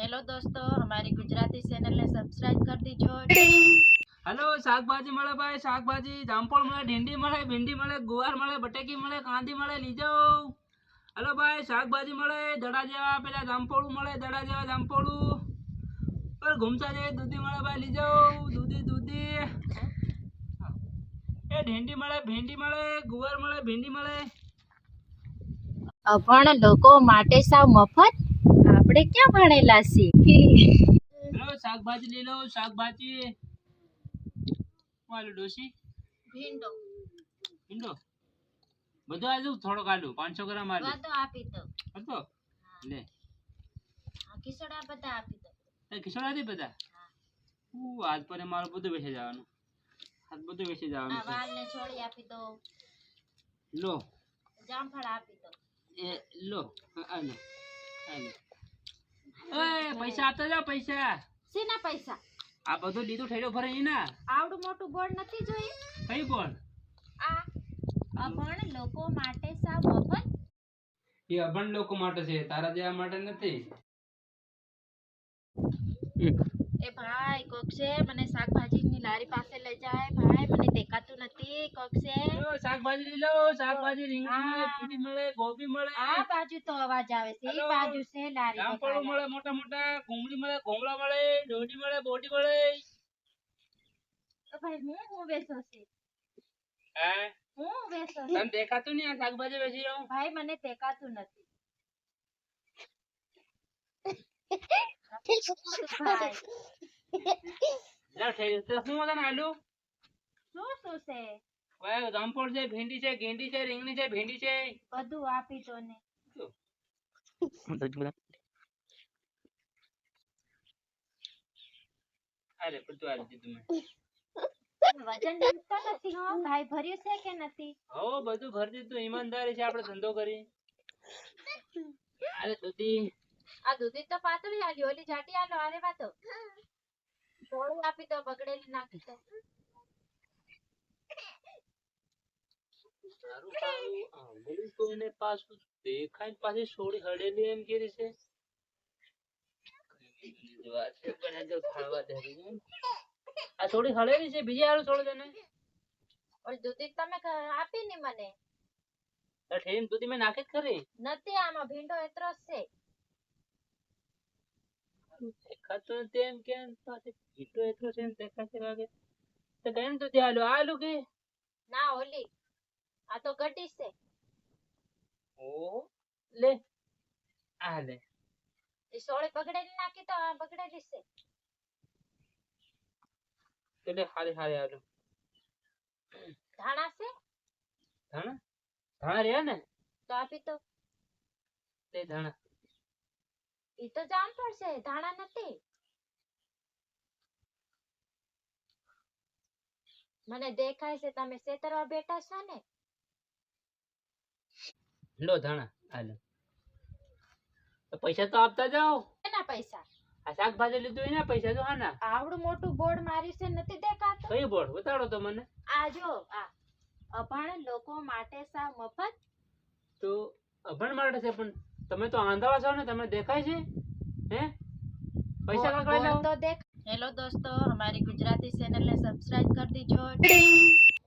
Hello દોસ્તો અમારી ગુજરાતી ચેનલને સબસ્ક્રાઇબ કરી દીજો. હેલો શાકભાજી મળે ભાઈ શાકભાજી. જામફળ મળે ભીંડી મળે ભીંડી મળે ગુવાર મળે બટેકી મળે કાંદી મળે લીજો. હેલો ભાઈ શાકભાજી મળે દડા જેવા પેલા જામફળું મળે દડા જેવા જામફળું. પર ઘૂમતા જઈએ દૂધી મળે ભાઈ લીજો. દૂધી દૂધી. એ ભીંડી મળે ભીંડી મળે ગુવાર મળે ભીંડી મળે. અભણ લોકો માટે સાવ મફત આપણે ક્યાં ભણેલા છીએ? શાકભાજી લઈ લો શાકભાજી. વાલો ડોસી ભીંડો. ભીંડો? બધું આજુ થોડોક આલુ પાંચસો ગ્રામ આલુ. વાદો આપી દો હતો? લે. આ ખીચડા બધા આપી દો એ ખીચડા દે બધા? હું. આજ પર મારું બધું વેચી જવાનું. આજ બધું વેચી જવાનું છે. વાલ ને છોડી આપી દો લો. જામફળ આપી દો એ લો. આ લો. આ લો. પૈસા આપતા જાઓ પૈસા. શેના પૈસા? આ બધું લીધું ઠેડો ઈ ના. આવડું મોટું ગોળ નથી જોયું કઈ ગોળ? આ અભણ લોકો માટે સાવ મફત એ અભણ લોકો માટે છે તારા જેવા માટે નથી. એ ભાઈ કોક છે મને શાકભાજીની લારી પાસે લઈ જાય. ભાઈ મને નથી કોક શાકભાજી લઈ લો શાકભાજી રીંગણી પૂરી મળે ગોબી મળે. આ બાજુ તો અવાજ આવે છે એ બાજુ છે લારી જામફળો મળે મોટા મોટા ઘૂમડી મળે કોંબળા મળે દોડી મળે બોડી મળે. ભાઈ હું હું બેસો છે? હે? હું બેસો તને દેખાતું નહીં આ શાકભાજી બેસી રહ્યો? ભાઈ મને દેખાતું નથી. ભાઈ. લે તો શું તને આલુ? શું શું છે? ઓય જામફળ છે ભીંડી છે ગેંડી છે રીંગણી છે ભીંડી છે. બધું આપી દો ને. અરે બધું આલી દીધું મેં. વજન લીધો નથી હો? ભાઈ ભર્યું છે કે નથી? હો બધું ભરી દીધું ઈમાનદારી છે આપણે ધંધો કરી અરે દૂધી. આ દૂધી તો પાતળી આલી ઓલી જાટી આલો આરે વાતો. થોડું આપી તો બગડેલી નાખી દો. સારું સારું. આંબલી તો પાછું દેખાય પાછી છોડી હળેલી એમ કરી છે વાત છે પણ આ જો ખાવા ધરી છે. આ છોડી હળેલી છે બીજી હારું છોડ તને. ઓલી દૂધી તમે આપી ને મને. ઠેરીને દૂધી મેં નાખી જ ખરી. નથી આમાં ભીંડો એતરો છે. દેખાતો નથી એમ કેમ પાછી ભીટો એટલો છે ને દેખાશે લાગે તો કઈ દૂધી હાલો આલુ કે. ના ઓલી. આ તો ગટી છે. ઓ લે. આ લે. એ સોળે બગડેલી નાખી તો આ બગડેલી છે. એટલે હારે હારે આલુ ધાણા છે? ધાણા? ધાણા રહ્યા ને? તો આપી તો. તે ધાણા. એ તો જામ પડશે ધાણા નથી. મને દેખાય છે તમે સેતરવા બેઠા છો ને. લો ધાણા હાલો પૈસા તો આપતા જાઓ. એના પૈસા? આ શાકભાજી લીધું એના પૈસા તો હાના. આવડું મોટું બોર્ડ માર્યું છે નથી દેખાતું? કઈ બોર્ડ? બતાડો તો મને. આ જો આ. અભણ લોકો માટે સા મફત? તો અભણ માટે છે પણ તમે તો આંધાવા છો ને તમને દેખાય છે? હે? પૈસા કકડાઈ તો દેખ હેલો દોસ્તો અમારી ગુજરાતી ચેનલ ને સબસ્ક્રાઇબ કરી દીજો.